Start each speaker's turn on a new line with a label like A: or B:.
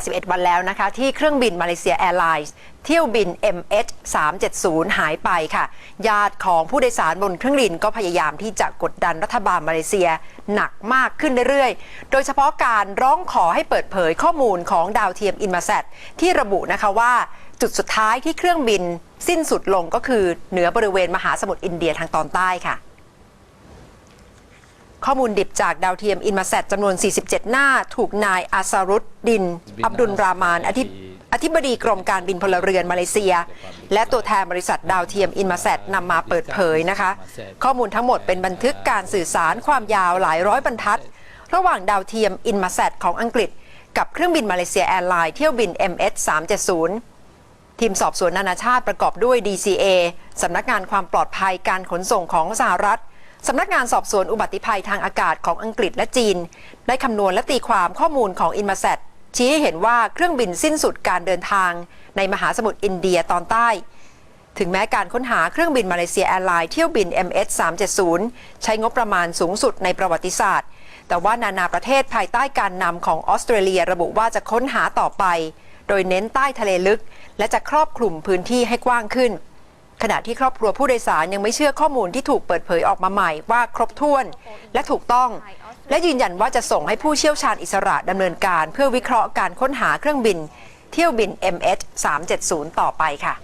A: 81 วันแล้วนะคะ ที่เครื่องบินมาเลเซียแอร์ไลน์เที่ยวบิน MH 370 หายไปค่ะ ญาติของผู้โดยสารบนเครื่องบินก็พยายามที่จะกดดันรัฐบาลมาเลเซียหนักมากขึ้นเรื่อยๆ โดยเฉพาะการร้องขอให้เปิดเผยข้อมูลของดาวเทียมอินมาแซดที่ระบุนะคะว่าจุดสุดท้ายที่เครื่องบินสิ้นสุดลงก็คือเหนือบริเวณมหาสมุทรอินเดียทางตอนใต้ค่ะ ข้อมูลดิบจากดาวเทียมอินมาแซดจำนวน 47 หน้า ถูกนายอาซารุดดิน อับดุลรามา นอธิอธิบดีกรมการบินพลเรือนมาเลเซีย และตัวแทนบริษัทดาวเทียมอินมาแซดนำมาเปิดเผยนะคะ ข้อมูลทั้งหมดเป็นบันทึกการสื่อสารความยาวหลายร้อยบรรทัด ระหว่างดาวเทียมอินมาแซดของอังกฤษ กับเครื่องบินมาเลเซียแอร์ไลน์เที่ยวบิน MS 370ทีมสอบสวนนานาชาติประกอบด้วย DCA สำนักงานความปลอดภัยการขนส่งของสหรัฐ สำนักงานสอบสวนอุบัติภัยทางอากาศของอังกฤษและจีน ได้คำนวณและตีความข้อมูลของอินมา s ซชี้ให้เห็นว่าเครื่องบินสิ้นสุดการเดินทาง ในมหาสมุทรอินเดียตอนใต้ ถึงแม้การค้นหาเครื่องบินมาเลเซียแอร์ไลน์เที่ยวบิน MS 370ใช้งบประมาณสูงสุดในประวัติศาสตร์ แต่ว่านานาประเทศภายใต้การนำของออสเตรเลียระบุว่าจะค้นหาต่อไป โดยเน้นใต้ทะเลลึก และจะครอบคลุมพื้นที่ให้กว้างขึ้น ขณะที่ครอบครัวผู้โดยสารยังไม่เชื่อข้อมูลที่ถูกเปิดเผยออกมาใหม่ว่าครบถ้วนและถูกต้อง และยืนยันว่าจะส่งให้ผู้เชี่ยวชาญอิสระดำเนินการ เพื่อวิเคราะห์การค้นหาเครื่องบิน เที่ยวบิน MH 370 ต่อไปค่ะ